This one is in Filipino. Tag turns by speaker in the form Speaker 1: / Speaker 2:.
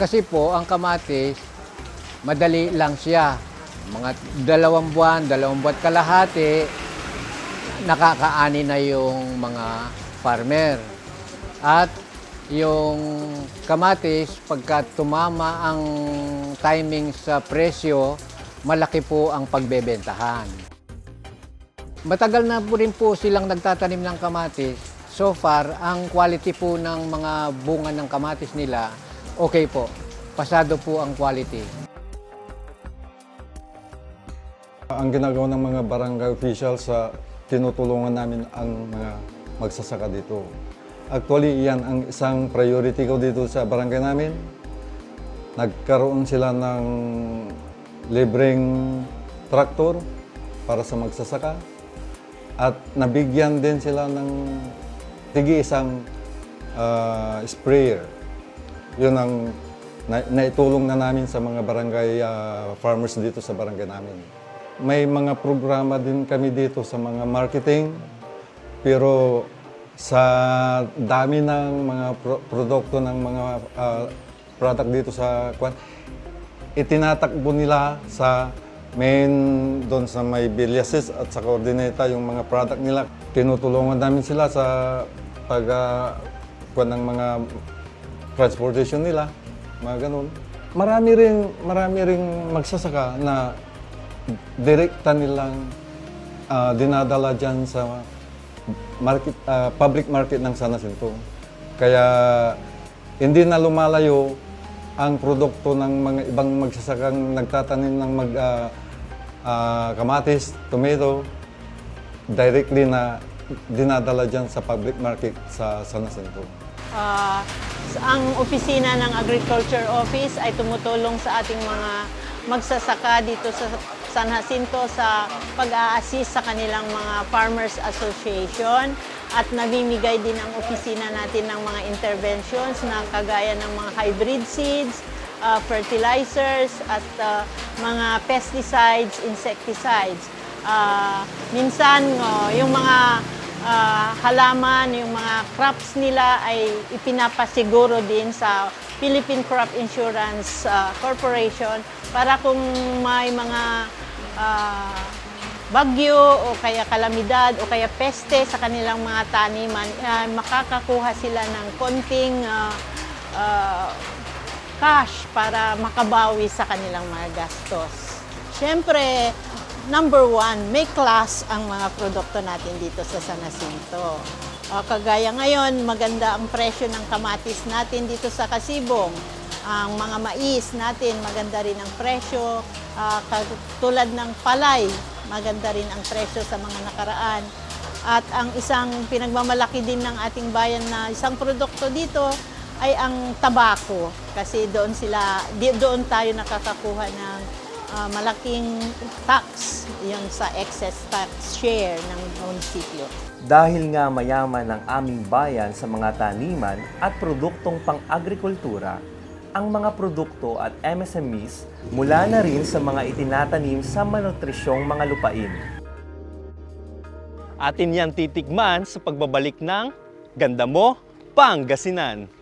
Speaker 1: Kasi po, ang kamatis, madali lang siya. Mga dalawang buwan, dalawang buwan kalahati, nakakaani na yung mga farmer. At yung kamatis, pagka tumama ang timing sa presyo, malaki po ang pagbebentahan. Matagal na po rin po silang nagtatanim ng kamatis. So far, ang quality po ng mga bunga ng kamatis nila, okay po. Pasado po ang quality.
Speaker 2: Ang ginagawa ng mga barangay officials sa tinutulungan namin ang mga magsasaka dito. Actually, yan ang isang priority ko dito sa barangay namin. Nagkaroon sila ng libreng traktor para sa magsasaka at nabigyan din sila ng tigi isang ah, sprayer. Yun ang na, naitulong na namin sa mga barangay ah, farmers dito sa barangay namin. May mga programa din kami dito sa mga marketing, pero sa dami ng mga pro- produkto ng mga ah, product dito sa kwan, itinatakbo nila sa main doon sa may Biliasis at sa Coordinata yung mga product nila. Tinutulungan namin sila sa pag kwan ng mga transportation nila, mga ganun. Marami ring marami ring magsasaka na direkta nilang ah, dinadala diyan sa market ah, public market ng San Jacinto. Kaya hindi na lumalayo ang produkto ng mga ibang magsasakang nagtatanim ng mag ah, ah, kamatis, tomato directly na dinadala diyan sa public market sa San Jacinto.
Speaker 3: Sa- ang opisina ng Agriculture Office ay tumutulong sa ating mga magsasaka dito sa San Jacinto sa pag-a-assist sa kanilang mga Farmers Association at namimigay din ang opisina natin ng mga interventions na kagaya ng mga hybrid seeds, ah, fertilizers at ah, mga pesticides, insecticides. Ah, minsan oh, yung mga ah, halaman, yung mga crops nila ay ipinapasiguro din sa Philippine Crop Insurance ah, Corporation para kung may mga ah, bagyo o kaya kalamidad o kaya peste sa kanilang mga taniman, ah, makakakuha sila ng konting ah, ah, cash para makabawi sa kanilang mga gastos. Siyempre, number one, may class ang mga produkto natin dito sa San Jacinto. O, kagaya ngayon, maganda ang presyo ng kamatis natin dito sa Kasibong. Ang mga mais natin, maganda rin ang presyo. Ah, tulad ng palay, maganda rin ang presyo sa mga nakaraan. At ang isang pinagmamalaki din ng ating bayan na isang produkto dito ay ang tabako kasi doon sila doon tayo nakakakuha ng ah, malaking tax yung sa excess tax share ng munisipyo.
Speaker 4: Dahil nga mayaman ang aming bayan sa mga taniman at produktong pang-agrikultura, ang mga produkto at MSMEs mula na rin sa mga itinatanim sa manutrisyong mga lupain.
Speaker 5: Atin yan titikman sa pagbabalik ng Ganda Mo, Pangasinan.